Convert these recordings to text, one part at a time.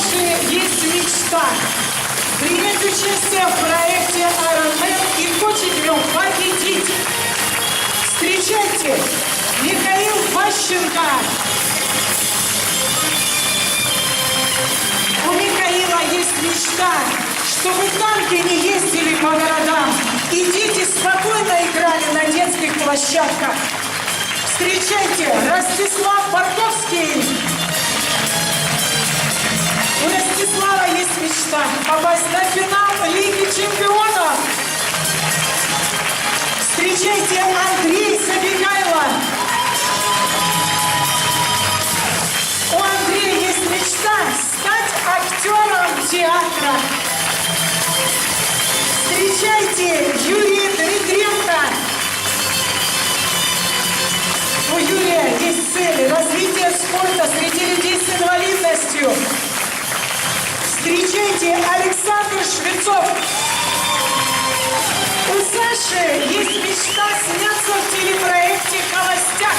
также есть мечта. Принять участие в проекте «Аромэн» и хочет в нем победить. Встречайте, Михаил Ващенко. У Михаила есть мечта, чтобы танки не ездили по городам, и дети спокойно играли на детских площадках. Встречайте, Ростислав Барковский. Ростислава есть мечта попасть на финал Лиги Чемпионов. Встречайте Андрей Забегайло. У Андрея есть мечта стать актером театра. Встречайте Юрия Дмитренко. У Юрия есть цель развития спорта среди людей с инвалидностью. Встречайте Александр Швецов. У Саши есть мечта сняться в телепроекте «Холостяк».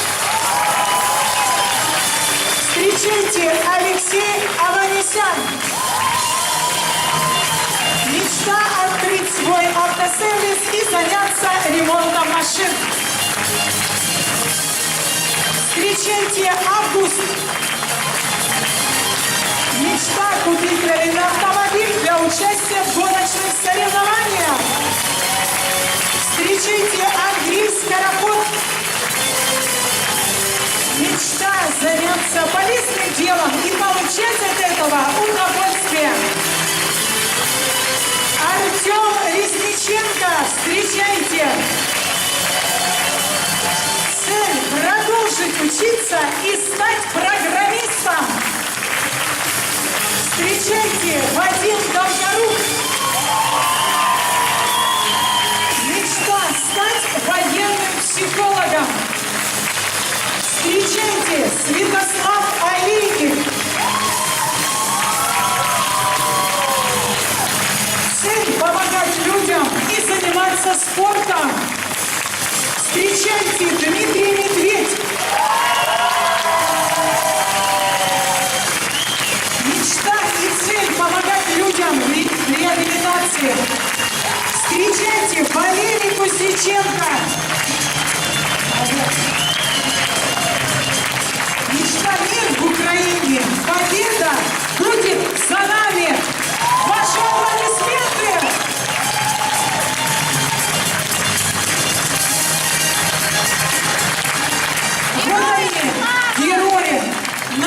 Встречайте Алексей Аванесян. Мечта открыть свой автосервис и заняться ремонтом машин. Встречайте Август. Получать от этого удовольствие. Артем Резниченко, встречайте. Цель – продолжить учиться и стать программистом. Встречайте, Вадим Встречайте, Дмитрий Медведь. Мечта и цель – помогать людям в ре- в реабилитации. Встречайте, Валерий Кузнеченко. Мечта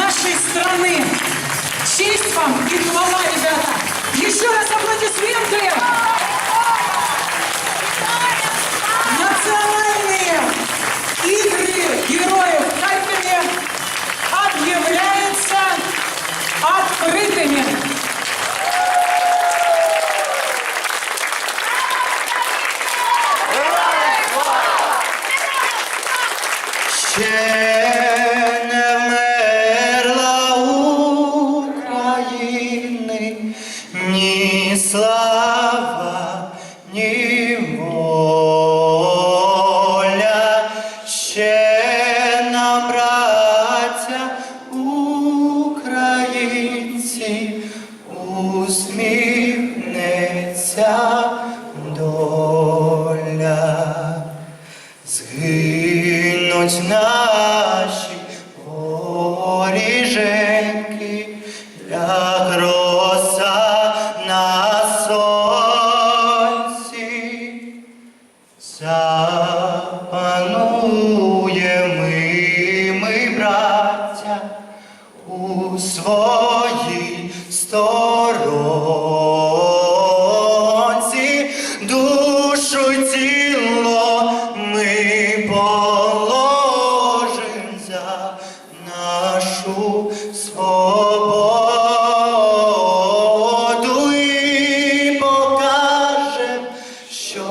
нашей страны. Честь вам и хвала, ребята. Еще раз аплодисменты. Islam.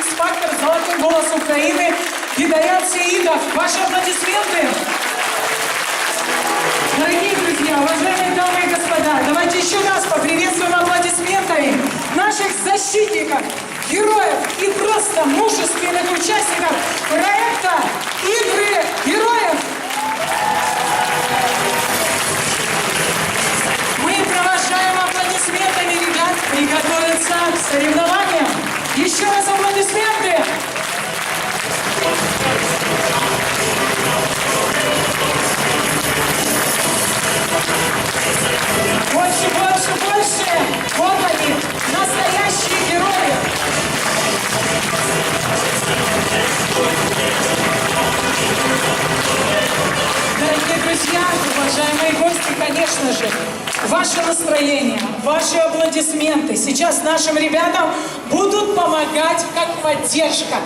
Дети» X-Factor «Золотой голос Украины» Гидаят Сеидов. Ваши аплодисменты! Дорогие друзья, уважаемые дамы и господа, давайте еще раз поприветствуем аплодисментами наших защитников, героев и просто мужественных участников проекта «Игры героев». Конечно же, ваше настроение, ваши аплодисменты сейчас нашим ребятам будут помогать как поддержка.